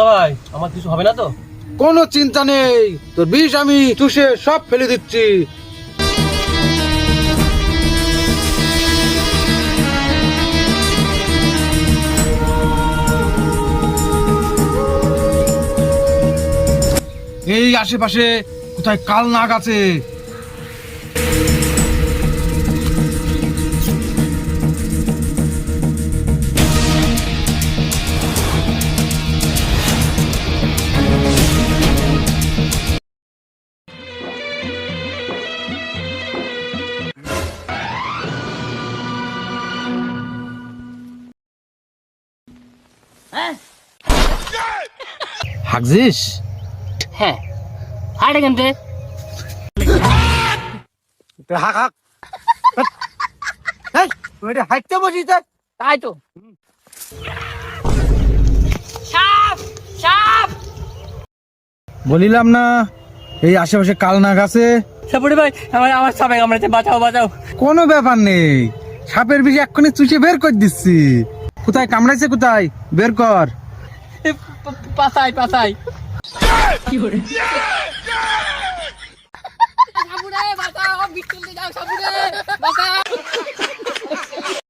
Duda আমার কিছু হবে না তো? কোনো চিন্তা নেই। তোর বিষ আমি চুষে সব ফেলে দিচ্ছি। এই আশেপাশে কোথায় কাল নাগ আছে? হাগজিস? হ্যাঁ। হাট এখান থেকে হাক হাক। তাই তো। সাপ সাপ। বলিলাম না এই আশেপাশে কাল নাগ আছে? সাপুরে ভাই আমার আমার সাপে কামড়েছে বাঁচাও বাঁচাও। কোনো ব্যাপার নেই। সাপের বিষ এক্ষুনি চুষে বের করে দিচ্ছি। কোথায় কামড়াইছে কোথায়? বের কর। পাতাই পাতাই সাপুরে